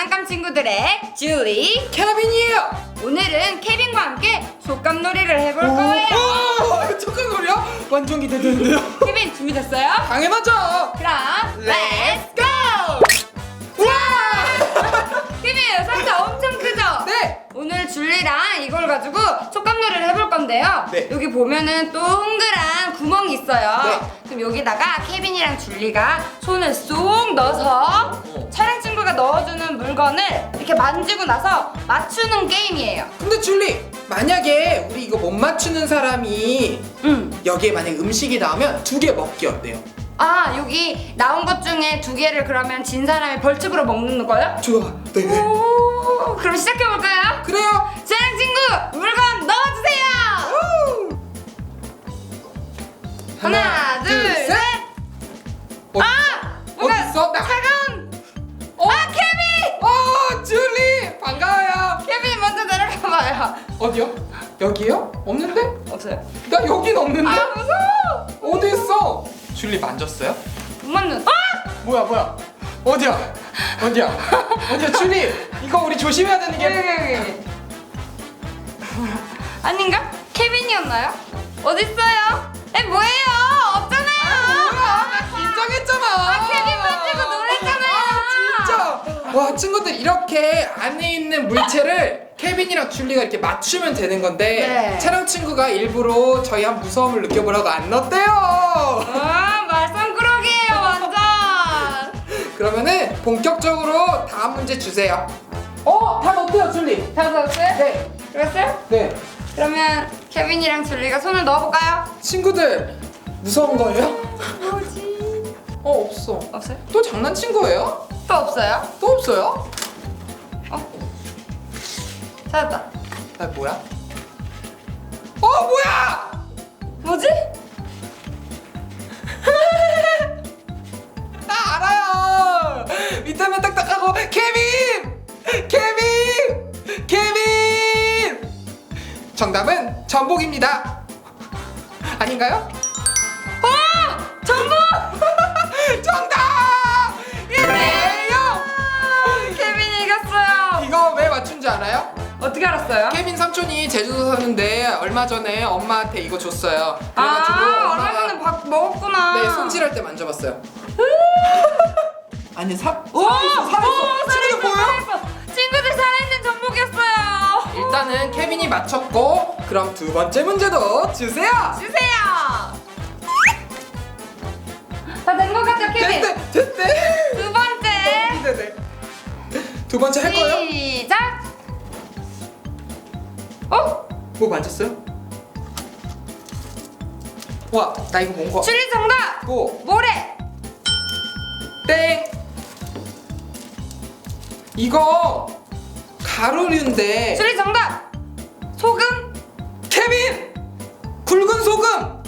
장난감 친구들의 줄리 케빈이에요. 오늘은 케빈과 함께 속감놀이를 해볼 거예요 오, 첫간놀이야? 완전 기대되는데요. 케빈 준비됐어요? 당연하죠. 그럼 렛츠 고! 와! 케빈 상자 엄청 크죠? 네. 오늘 줄리랑 이걸 가지고 속감놀이를 해볼 건데요 네. 여기 보면은 동그란 구멍이 있어요 네. 그럼 여기다가 케빈이랑 줄리가 손을 쏙 넣어서 친구가 넣어주는 물건을 이렇게 만지고 나서 맞추는 게임이에요 근데 줄리, 만약에 우리 이거 못 맞추는 사람이 음. 여기에 만약 음식이 나오면 두 개 먹기 어때요? 아 여기 나온 것 중에 두 개를 그러면 진 사람이 벌칙으로 먹는 거예요? 좋아. 네. 오, 그럼 시작해볼까요? 여기요? 없는데? 없어요 나 여긴 없는데? 아 무서워 어디 있어? 줄리 만졌어요? 못 맞는 아! 뭐야, 뭐야? 어디야? 어디야? 어디야, 줄리? 이거 우리 조심해야 되는 게. 여기 여기 여기 아닌가? 케빈이었나요? 어딨어요? 에 뭐예요? 없잖아요 나 긴장했잖아. 아, 케빈 와, 친구들 이렇게 안에 있는 물체를 케빈이랑 줄리가 이렇게 맞추면 되는 건데 네. 촬영 친구가 일부러 저희 한 무서움을 느껴보라고 안 넣었대요. 아 말썽꾸러기예요 완전 그러면은 본격적으로 다음 문제 주세요. 어, 다 넣었대요, 줄리. 다 넣었어요? 네, 그랬어요? 네. 그러면 케빈이랑 줄리가 손을 넣어볼까요? 친구들 무서운 거예요? 뭐지? 어, 없어. 없어요? 또 장난친 거예요? 또 없어요? 또 없어요? 어? 찾았다 나 뭐야? 어, 뭐야? 뭐지? 나 알아요. 밑에만 딱딱하고 케빈, 케빈, 케빈. 정답은 전복입니다. 아닌가요? 어떻게 알았어요? 케빈 삼촌이 제주도 사는데 얼마 전에 엄마한테 이거 줬어요. 아 그래가지고 얼마 전에 엄마가 밥 먹었구나 네 손질할 때 만져봤어요. 아니 사 오! 살아있어 살아있어. 오, 친구들 보여? 살아있어. 친구들 살아있는 전복이었어요 일단은 케빈이 맞췄고 그럼 두 번째 문제도 주세요. 주세요 다 된 것 같죠 케빈? 됐대 됐대. 두 번째 기대돼. 두 번째 할 거예요? 시작 어? 뭐 만졌어요? 와 나 이거 뭔가 줄리 정답 뭐 모래 땡. 이거 가루류인데 줄리 정답 소금 케빈 굵은 소금.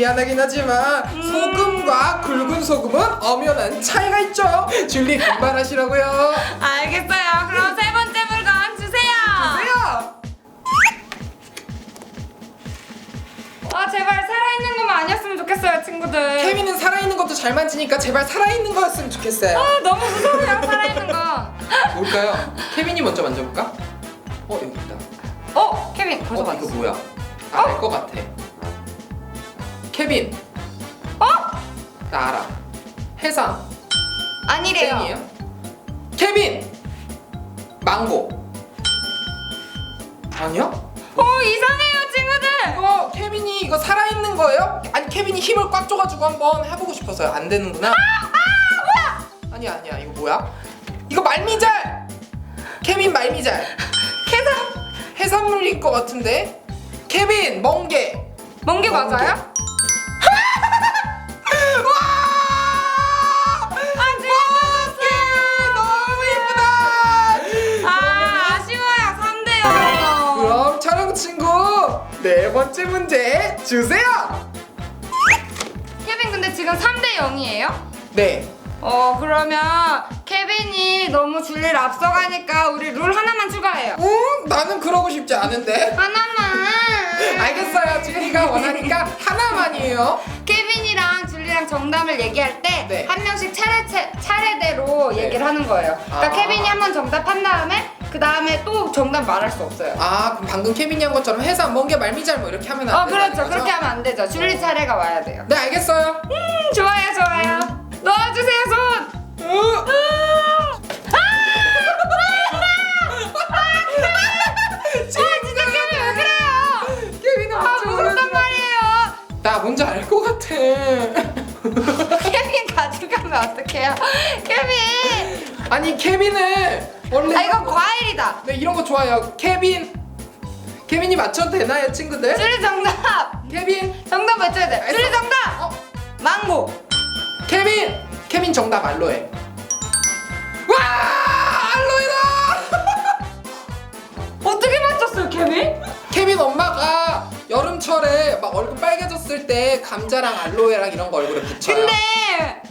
미안하긴 하지만 소금과 굵은 소금은 엄연한 차이가 있죠. 줄리 분발하시라고요. 알겠어요 그럼 세 번째 물건 주세요 주세요. 아 제발 살아있는 것만 아니었으면 좋겠어요 친구들 케빈은 살아있는 것도 잘 만지니까 제발 살아있는 거였으면 좋겠어요. 아 너무 무서워요 살아있는 건 뭘까요? 케빈이 먼저 만져볼까? 어 여기 있다. 어? 케빈 벌써 어 이거 맞았어 뭐야? 알것 같아. 케빈 어? 나 알아. 해삼 아니래요 땡이에요? 케빈 망고 아니야? 어 이상해요 친구들 이거 케빈이 이거 살아있는 거예요? 아니 케빈이 힘을 꽉 줘가지고 한번 해보고 싶어서요 안 되는구나 아니야 아니야 이거 뭐야? 이거 말미잘 케빈 말미잘 해삼 해산물일 것 같은데 케빈 멍게 멍게. 맞아요? 촬영 친구 네 번째 문제 주세요 케빈 근데 지금 3대 0이에요? 네. 어 그러면 케빈이 너무 줄리를 앞서가니까 우리 룰 하나만 추가해요. 음, 나는 그러고 싶지 않은데. 하나만. 알겠어요. 줄리가 원하니까 하나만이에요. 케빈이랑 줄리랑 정답을 얘기할 때 한 네. 명씩 차례 차, 차례대로 네. 얘기를 하는 거예요. 그러니까 아. 케빈이 한 번 정답한 다음에 그 다음에 또 정답 말할 수 없어요. 아, 그럼 방금 케빈이 한 것처럼 해서 뭔게 말미잘 뭐 이렇게 하면 안어 된다는 그렇죠. 거죠? 그렇게 하면 안 되죠. 줄리 차례가 와야 돼요. 네, 알겠어요. 음, 좋아요 좋아요. 넣어주세요 손. 으. 아 진짜 케빈 왜 그래요? 케빈은 아 무섭단. 말이에요. 나 뭔지 알 것 같아. 케빈 가져가면 어떡해요? 아니 케빈은 원래 아 이거 과일이다. 네 이런 거 좋아요. 케빈 케빈이 맞춰도 되나요, 친구들? 줄리 정답. 케빈 정답 맞춰야 돼. 줄리 정답. 어 망고. 케빈 케빈 정답 알로에. 와 알로에다. 어떻게 맞췄어요, 케빈? 케빈 엄마가 여름철에 막 얼굴 빨개졌을 때 감자랑 알로에랑 이런 거 얼굴에 붙여요. 근데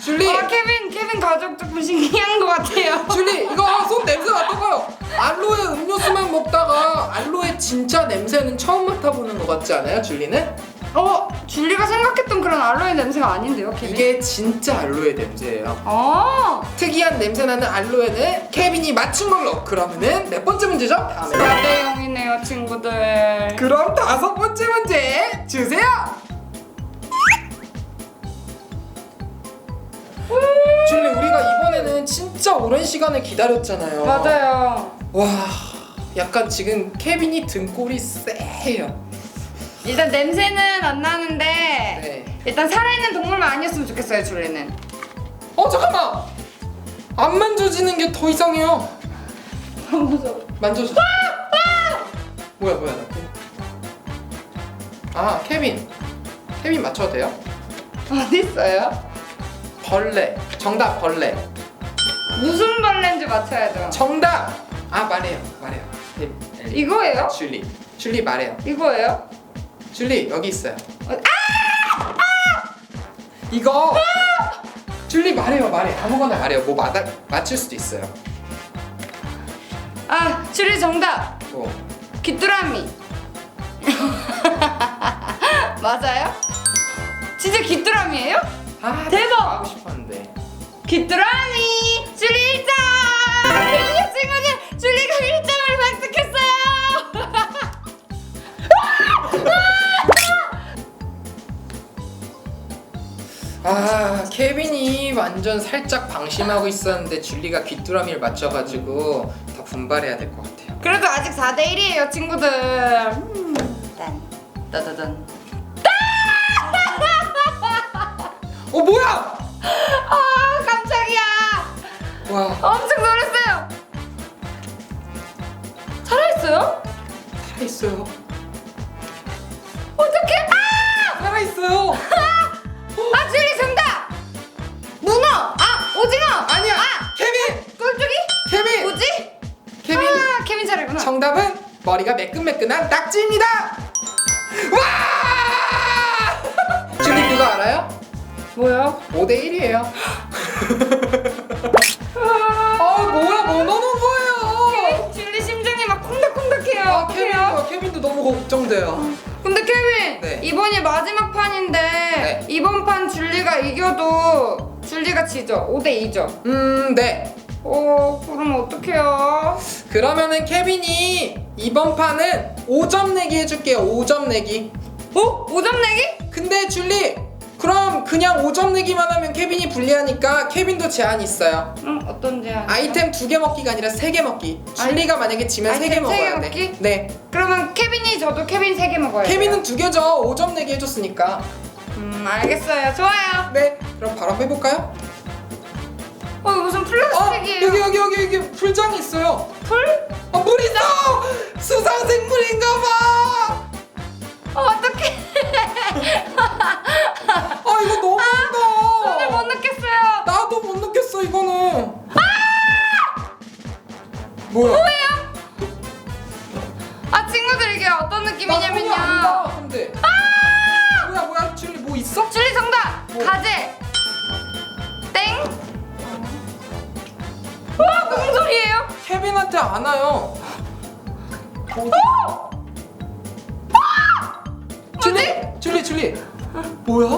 줄리. 아 케빈 케빈 가족 조금 신기한 것 같아요. 줄리 이거 손 냄새 맡아봐요. 알로에 음료수만 먹다가 알로에 진짜 냄새는 처음 맡아보는 것 같지 않아요, 줄리는? 어 줄리가 생각했던 그런 알로에 냄새가 아닌데요, 케빈? 이게 진짜 알로에 냄새예요. 아 특이한 냄새 나는 알로에는 케빈이 맞춘 걸로. 그러면은 몇 번째 문제죠? 다음에. 4대 0이네요, 친구들. 그럼 다섯 번째 문제 주세요. 줄리 우리가 이번에는 진짜 오랜 시간을 기다렸잖아요. 맞아요. 와, 약간 지금 케빈이 등골이 세요. 일단 냄새는 안 나는데 네. 일단 살아있는 동물만 아니었으면 좋겠어요, 줄리는. 어 잠깐만. 안 만져지는 게 더 이상해요. 만져줘. 뭐야 뭐야 나. 아 케빈. 케빈 맞춰도 돼요? 어디 있어요? 벌레. 정답 벌레. 무슨 벌레인지 맞춰야죠. 정답. 아 말해요 말해요. 네, 엘리. 이거예요? 줄리. 줄리 말해요. 이거예요? 줄리 여기 있어요. 어, 이거. 줄리 말해요 말해. 아무거나 말해요. 뭐 맞아 맞출 수도 있어요. 아, 줄리 정답. 뭐. 귀뚜라미. 맞아요? 진짜 귀뚜라미예요? 아 대박! 하고 싶었는데. 귀뚜라미 케빈이 완전 살짝 방심하고 있었는데 줄리가 귀뚜라미를 맞춰가지고 더 분발해야 될 것 같아요. 그래도 아직 4대 1이에요 친구들 음, 딴 따다단 어 뭐야? 아 깜짝이야 와 엄청 놀랐어요 살아있어요? 살아 있어요. 어떡해 아! 살아 있어요. 머리가 매끈매끈한 낙지입니다. 와! 줄리 그거 알아요? 뭐요? 5대 1이에요. 아 뭐야 뭐 넣는 거예요? 줄리 심장이 막 콩닥콩닥해요 아 어떡해요? 케빈도 케빈도 너무 걱정돼요. 근데 케빈 네. 이번이 마지막 판인데 네. 이번 판 줄리가 이겨도 줄리가 지죠 5대 2죠 음 네. 어 그럼 어떡해요 그러면은 케빈이 이번 판은 5점 내기 해줄게요. 5점 내기. 어? 5점 내기? 근데 줄리 그럼 그냥 5점 내기만 하면 케빈이 불리하니까 케빈도 제한이 있어요. 응 어떤 제안? 아이템 두 개 먹기가 아니라 세 개 먹기. 줄리가 만약에 지면 세 개 아이템 세개 먹어야 돼. 먹기? 네. 그러면 케빈이 저도 케빈 3개 먹어요 케빈은 두 개죠. 5점 내기 해줬으니까. 음 알겠어요 좋아요 네. 그럼 바로 해볼까요? 어 이거 무슨 어 플라스틱이에요 여기 여기 여기 여기 풀장이 있어요. 풀? 어물 있어. 수상생물인가 봐. 어 어떡해 아 이거 너무 손을 못 온다. 넣겠어요 나도 못 느꼈어 이거는. 뭐야? 케빈한테 안 와요. 어디? 줄리, 줄리, 줄리. 뭐야?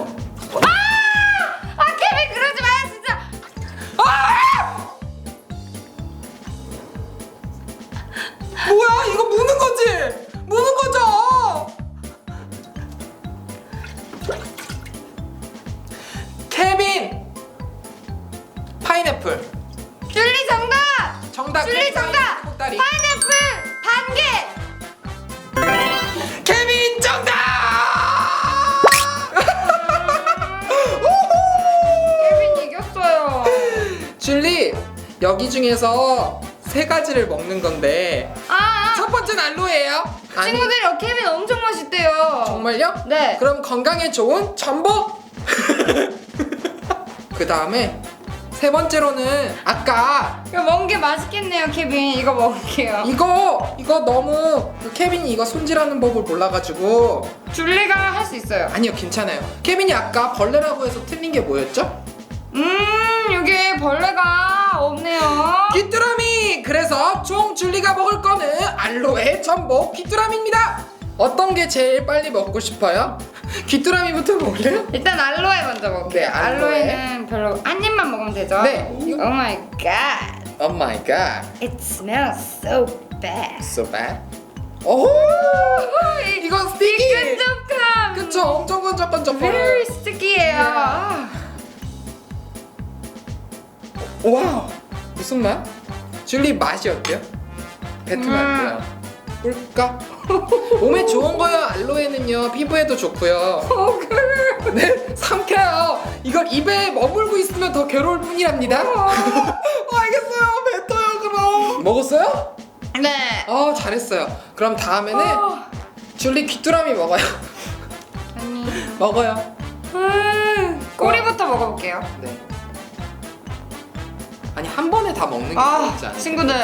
여기 중에서 세 가지를 먹는 건데 아, 아. 첫 번째는 알로에예요 아니 친구들이 어, 케빈 엄청 맛있대요. 정말요? 네. 그럼 건강에 좋은 전복. 그 다음에 세 번째로는 아까 이거 먹은 게 맛있겠네요, 케빈. 이거 먹을게요. 이거 이거 너무 그 케빈이 이거 손질하는 법을 몰라가지고 줄리가 할 수 있어요. 아니요 괜찮아요. 케빈이 아까 벌레라고 해서 틀린 게 뭐였죠? 음, 여기 벌레가 없네요. 귀뚜라미. 그래서 총 줄리가 먹을 거는 알로에 전복 귀뚜라미입니다. 어떤 게 제일 빨리 먹고 싶어요? 귀뚜라미부터 먹을래요? 일단 알로에 먼저 먹을게요. 네, 알로에. 알로에는 별로 한 입만 먹으면 되죠? 네. 오 마이 갓. Oh my god, It smells so bad. so bad. 오, 이거 스티키. 끈적함. 그쵸, 엄청 끈적끈적거려요. Very sticky해요. 아. 와, 무슨 맛? 줄리 맛이 어때요? 안 음. 꿀까? 몸에 좋은 거요. 알로에는요, 피부에도 좋고요. 어, 그래. 네, 삼켜요. 이걸 입에 머물고 있으면 더 괴로울 뿐이랍니다. 어, 알겠어요. 뱉어요, 그럼. 먹었어요? 네. 어, 잘했어요. 그럼 다음에는 어. 줄리 귀뚜라미 먹어요. 아니. 먹어요. 음, 꼬리부터 먹어볼게요. 네. 아니 한 번에 다 먹는 게 아, 않아요? 친구들.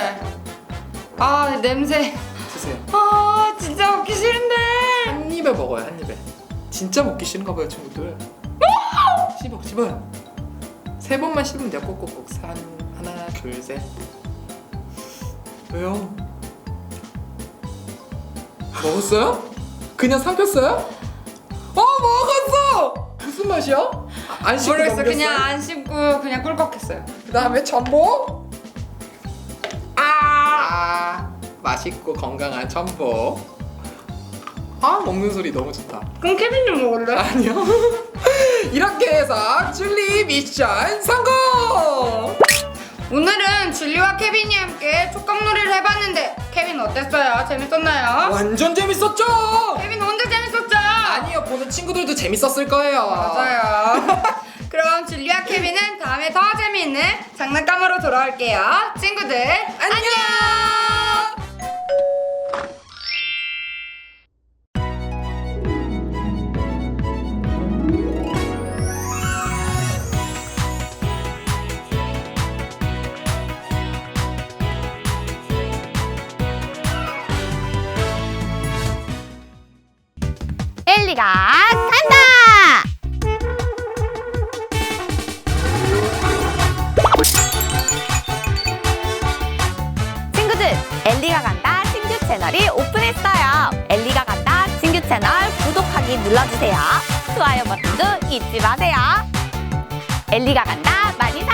아, 냄새. 드세요. 아, 진짜 먹기 싫은데. 한 입에 먹어요, 한 입에. 진짜 먹기 싫은가 봐요, 친구들. 씹어, 씹어요. 세 번만 씹으면 돼요, 꼭꼭꼭. 산 하나, 둘, 셋. 왜요? 먹었어요? 그냥 삼켰어요? 어, 먹었어! 무슨 맛이야? 아, 안 씹고 모르겠어. 넘겼어요? 그냥 안 씹고 그냥 꿀꺽했어요. 그 다음에 전복. 아, 맛있고 건강한 전복. 아, 먹는 소리 너무 좋다. 그럼 좀 먹을래? 아니요. 이렇게 해서 줄리 미션 성공! 오늘은 줄리와 케빈이 함께 촉감놀이를 해봤는데 케빈 어땠어요? 재밌었나요? 완전 재밌었죠? 케빈 혼자 재밌었죠? 아니요, 보는 친구들도 재밌었을 거예요. 맞아요. 그럼 줄리와 케빈은 다음에 더 재미있는 장난감으로 돌아올게요. 친구들 안녕! 엘리가 구독하기 눌러주세요. 좋아요 버튼도 잊지 마세요. 엘리가 간다 많이 사랑해주세요.